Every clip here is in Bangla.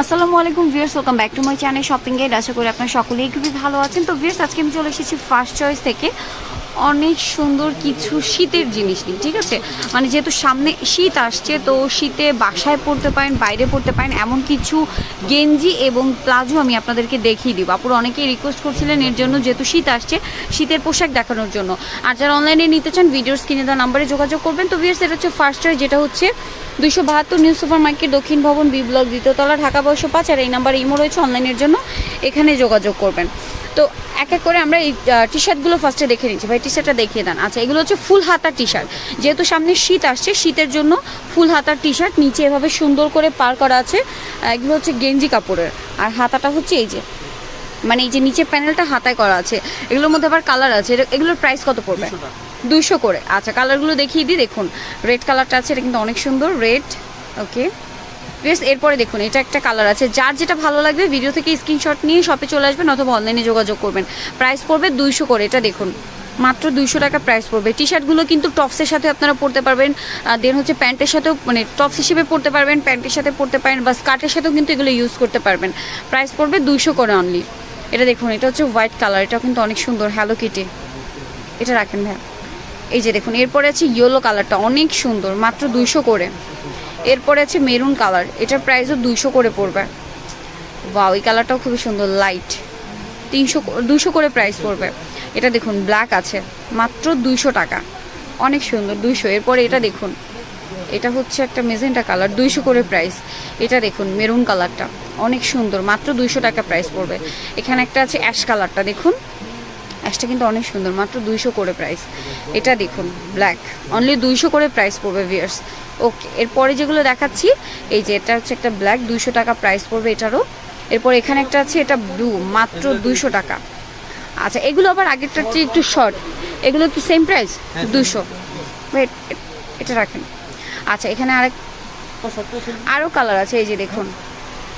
আসসালামু আলাইকুম viewers welcome back to my channel shopping guide আশা করি আপনারা সকলেই খুবই ভালো আছেন। তো ভিউয়ার্স, আজকে আমি চলে এসেছি ফার্স্ট চয়েস থেকে। অনেক সুন্দর কিছু শীতের জিনিস নিই, ঠিক আছে? মানে যেহেতু সামনে শীত আসছে, তো শীতে বাসায় পড়তে পারেন, বাইরে পড়তে পারেন, এমন কিছু গেঞ্জি এবং প্লাজো আমি আপনাদেরকে দেখিয়ে দিব। আপুর অনেকেই রিকোয়েস্ট করছিলেন এর জন্য যেহেতু শীত আসছে, শীতের পোশাক দেখানোর জন্য। আর যারা অনলাইনে নিতে চান ভিডিওর স্ক্রিনে দেওয়া নাম্বারে যোগাযোগ করবেন। তো ভিউয়ার্স এটা হচ্ছে ফার্স্ট যেটা হচ্ছে দুইশো বাহাত্তর নিউ সুপার মার্কেট দক্ষিণ ভবন, বি ব্লক, দ্বিতীয়তলা, ঢাকা বয়স পাঁচ, আর এই নাম্বার ইমো রয়েছে অনলাইনের জন্য এখানে যোগাযোগ করবেন। তো এক এক করে আমরা এই টি শার্টগুলো ফার্স্টে দেখে নিচ্ছি। ভাই টি শার্টটা দেখিয়ে দেন। আচ্ছা এগুলো হচ্ছে ফুল হাতার টি শার্ট যেহেতু সামনে শীত আসছে শীতের জন্য ফুল হাতার টি শার্ট নিচে এভাবে সুন্দর করে পার করা আছে। এগুলো হচ্ছে গেঞ্জি কাপড়ের। আর হাতাটা হচ্ছে এই যে মানে এই যে নিচে প্যানেলটা হাতায় করা আছে। এগুলোর মধ্যে আবার কালার আছে। এটা- এগুলোর প্রাইস কত পড়বে? দুইশো করে। আচ্ছা কালারগুলো দেখিয়ে দিই দেখুন। রেড কালারটা আছে এটা কিন্তু অনেক সুন্দর। রেড ওকে বেশ, এরপরে দেখুন, এটা একটা কালার আছে। যার যেটা ভালো লাগবে ভিডিও থেকে স্ক্রিনশট নিয়ে শপে চলে আসবেন অথবা অনলাইনে যোগাযোগ করবেন। প্রাইস পড়বে দুইশো করে, এটা দেখুন। মাত্র দুইশো টাকা প্রাইস পড়বে। টি শার্টগুলো কিন্তু টপসের সাথে আপনারা পরতে পারবেন। দেন হচ্ছে প্যান্টের সাথেও মানে টপস হিসেবে পরতে পারবেন প্যান্টের সাথে পরতে পারেন বা স্কার্টের সাথেও কিন্তু এগুলো ইউজ করতে পারবেন। প্রাইস পড়বে দুইশো করে অনলি এটা দেখুন, এটা হচ্ছে হোয়াইট কালার এটা কিন্তু অনেক সুন্দর। হ্যালো কিটি এটা রাখেন ভাই। এই যে দেখুন, এরপরে আছে ইয়েলো কালারটা অনেক সুন্দর, মাত্র দুইশো করে। এরপরে আছে মেরুন কালার। এটার প্রাইসও দুইশো করে পড়বে। বা ওই কালারটাও খুবই সুন্দর লাইট তিনশো দুশো করে প্রাইস পড়বে। এটা দেখুন ব্ল্যাক আছে, মাত্র দুইশো টাকা। অনেক সুন্দর, দুইশো। এরপরে এটা দেখুন, এটা হচ্ছে একটা মেজেন্টা কালার দুইশো করে প্রাইস এটা দেখুন, মেরুন কালারটা। অনেক সুন্দর, মাত্র দুইশো টাকা প্রাইস পড়বে। এখানে একটা আছে অ্যাশ কালারটা দেখুন। অ্যাশটা কিন্তু অনেক সুন্দর মাত্র দুইশো করে প্রাইস এটা দেখুন ব্ল্যাক অনলি দুইশো করে প্রাইস পড়বে ভিয়ার্স ওকে এরপরে যেগুলো দেখাচ্ছি এই যে এটা হচ্ছে একটা ব্ল্যাক দুইশো টাকা প্রাইস পড়বে এটারও। এরপর এখানে একটা আছে এটা ব্লু মাত্র দুইশো টাকা। আচ্ছা এগুলো আবার আগেরটার চেয়ে একটু শর্ট এগুলো কি সেম প্রাইস দুশো এটা রাখেন। আচ্ছা এখানে আরেক আরও কালার আছে এই যে দেখুন।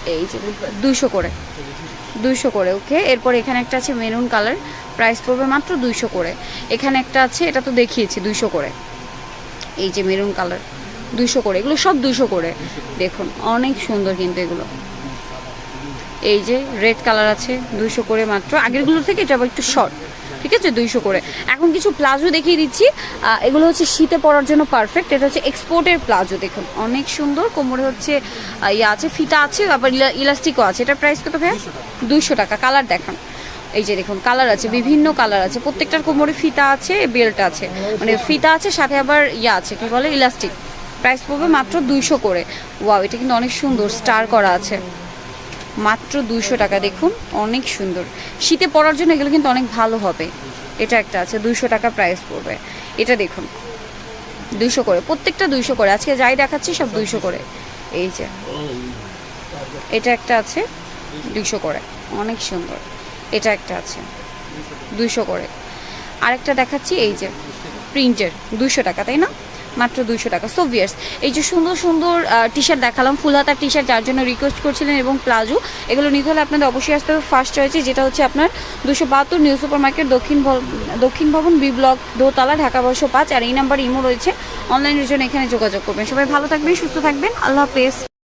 এই যে, দুইশো করে। দুইশো করে ওকে এরপর এখানে একটা আছে মেরুন কালার প্রাইস পড়বে মাত্র দুইশো করে। এখানে একটা আছে, এটা তো দেখিয়েছি, দুইশো করে। এই যে মেরুন কালার দুইশো করে, এগুলো সব দুইশো করে। দেখুন, অনেক সুন্দর কিন্তু এগুলো। এই যে রেড কালার আছে, দুইশো করে মাত্র। আগেরগুলো থেকে এটা আবার একটু শর্ট ঠিক আছে দুইশো করে। এখন কিছু প্লাজো দেখিয়ে দিচ্ছি। এগুলো হচ্ছে শীতে পরার জন্য পারফেক্ট এটা হচ্ছে এক্সপোর্টের প্লাজো দেখুন। অনেক সুন্দর। কোমরে হচ্ছে ইয়ে আছে ফিতা আছে আবার ইলাস্টিকও আছে। এটার প্রাইস কত ভাইয়া? দুইশো টাকা। কালার দেখান। এই যে দেখুন কালার আছে বিভিন্ন কালার আছে। প্রত্যেকটার কোমরে ফিতা আছে বেল্ট আছে। মানে ফিতা আছে সাথে আবার ইয়ে আছে কি বলে? ইলাস্টিক প্রাইস পড়বে মাত্র দুইশো করে। ওয়াও এটা কিন্তু অনেক সুন্দর। স্টার করা আছে। মাত্র দুইশো টাকা। দেখুন, অনেক সুন্দর। শীতে পরার জন্য এগুলো কিন্তু অনেক ভালো হবে। এটা একটা আছে, দুইশো টাকা প্রাইস পড়বে। এটা দেখুন, দুইশো করে, প্রত্যেকটা দুইশো করে। আজকে যাই দেখাচ্ছি, সব দুইশো করে। এই যে, এটা একটা আছে, দুইশো করে। অনেক সুন্দর। এটা একটা আছে, দুইশো করে। আরেকটা দেখাচ্ছি, এই যে প্রিন্টের দুইশো টাকা, তাই না? মাত্র দুইশো টাকা। সো ভিয়ার্স এই যে সুন্দর সুন্দর টি শার্ট দেখালাম ফুল হাতার টি শার্ট যার জন্য রিকোয়েস্ট করছিলেন এবং প্লাজো, এগুলো নিতে হলে আপনাদের অবশ্যই আসতে হবে। ফার্স্ট রয়েছে যেটা হচ্ছে আপনার দুশো বাহাত্তর নিউ সুপার মার্কেট দক্ষিণ দক্ষিণ ভবন, বি ব্লক, দোতলা, ঢাকা বয়স পাঁচ আর এই নাম্বার ইমো রয়েছে। অনলাইনের জন্য এখানে যোগাযোগ করবেন। সবাই ভালো থাকবেন, সুস্থ থাকবেন। আল্লাহ হাফেজ।